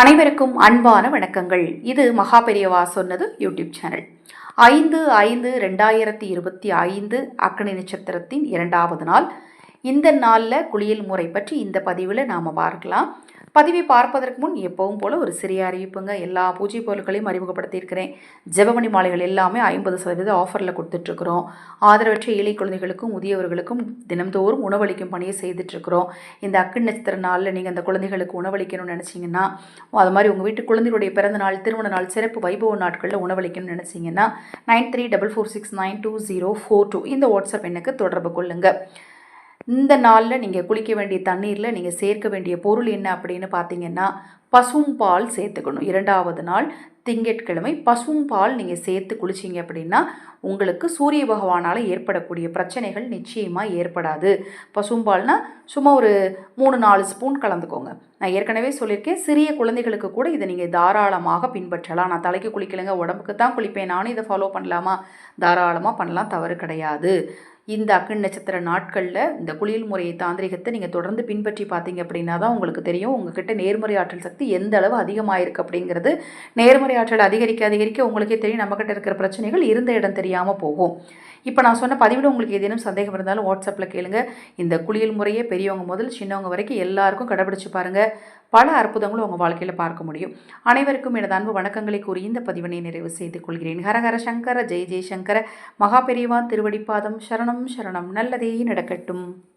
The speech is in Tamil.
அனைவருக்கும் அன்பான வணக்கங்கள். இது மகாபெரியவா சொன்னது யூடியூப் சேனல். ஐந்து ஐந்து ரெண்டாயிரத்தி இருபத்தி ஐந்து அக்னி நட்சத்திரத்தின் இரண்டாவது நாள். இந்த நாளில் குளியல் முறை பற்றி இந்த பதிவில் நாம் பார்க்கலாம். பதிவை பார்ப்பதற்கு முன் எப்பவும் போல் ஒரு சிறிய அறிவிப்புங்க. எல்லா பூஜை பொருட்களையும் அறிமுகப்படுத்தியிருக்கிறேன். ஜெபமணி மாலைகள் எல்லாமே ஐம்பது சதவீத ஆஃபரில் கொடுத்துட்ருக்குறோம். ஆதரவற்ற ஏழை குழந்தைகளுக்கும் முதியவர்களுக்கும் தினம்தோறும் உணவளிக்கும் பணியை செய்துட்ருக்குறோம். இந்த அக்கு நட்சத்திர நாளில் நீங்கள் அந்த குழந்தைகளுக்கு உணவளிக்கணும்னு நினச்சிங்கன்னா அது மாதிரி உங்கள் வீட்டு குழந்தைகளுடைய பிறந்த நாள் திருமண நாள் சிறப்பு வைபவ நாட்களில் உணவளிக்கணும்னு நினச்சிங்கன்னா nine three double four six nine two zero four two இந்த வாட்ஸ்அப் எண்ணுக்கு தொடர்பு கொள்ளுங்கள் இந்த நாளில் நீங்கள் குளிக்க வேண்டிய தண்ணீரில் நீங்கள் சேர்க்க வேண்டிய பொருள் என்ன அப்படின்னு பார்த்தீங்கன்னா பசும் பால் சேர்த்துக்கணும். இரண்டாவது நாள் திங்கட்கிழமை பசும் பால் நீங்கள் சேர்த்து குளிச்சிங்க அப்படின்னா உங்களுக்கு சூரிய பகவானால் ஏற்படக்கூடிய பிரச்சனைகள் நிச்சயமாக ஏற்படாது. பசும்பால்னா சும்மா ஒரு மூணு நாலு ஸ்பூன் கலந்துக்கோங்க. நான் ஏற்கனவே சொல்லியிருக்கேன் சிறிய குழந்தைகளுக்கு கூட இதை நீங்கள் தாராளமாக பின்பற்றலாம். நான் தலைக்கு குளிக்கலைங்க உடம்புக்கு தான் குளிப்பேன் நானும் இதை ஃபாலோ பண்ணலாமா? தாராளமாக பண்ணலாம் தவறு கிடையாது. இந்த அக்கன் நட்சத்திர நாட்களில் இந்த குளியல் முறையை தாந்திரிகத்தை நீங்கள் தொடர்ந்து பின்பற்றி பார்த்தீங்க அப்படின்னா தான் உங்களுக்கு தெரியும். உங்ககிட்ட நேர்மறை ஆற்றல் சக்தி எந்த அளவு அதிகமாயிருக்கு அப்படிங்கிறது. நேர்மறை ஆற்றல் அதிகரிக்க அதிகரிக்க உங்களுக்கே தெரியும். நம்மக்கிட்ட இருக்கிற பிரச்சனைகள் இருந்த இடம் தெரியாமல் போகும். இப்போ நான் சொன்ன பதிவில் உங்களுக்கு ஏதேனும் சந்தேகம் இருந்தாலும் வாட்ஸ்அப்பில் கேளுங்க. இந்த குளியல் முறையே பெரியவங்க முதல் சின்னவங்க வரைக்கும் எல்லாருக்கும் கடைபிடிச்சு பாருங்கள் பல அற்புதங்களும் உங்கள் வாழ்க்கையில் பார்க்க முடியும். அனைவருக்கும் எனது அன்பு வணக்கங்களை கூறி இந்த பதிவினை நிறைவு செய்து கொள்கிறேன். ஹரஹர சங்கர ஜெய் ஜெய்சங்கர. மகா மகாபெரிவா திருவடிப்பாதம் சரணம் சரணம். நல்லதே நடக்கட்டும்.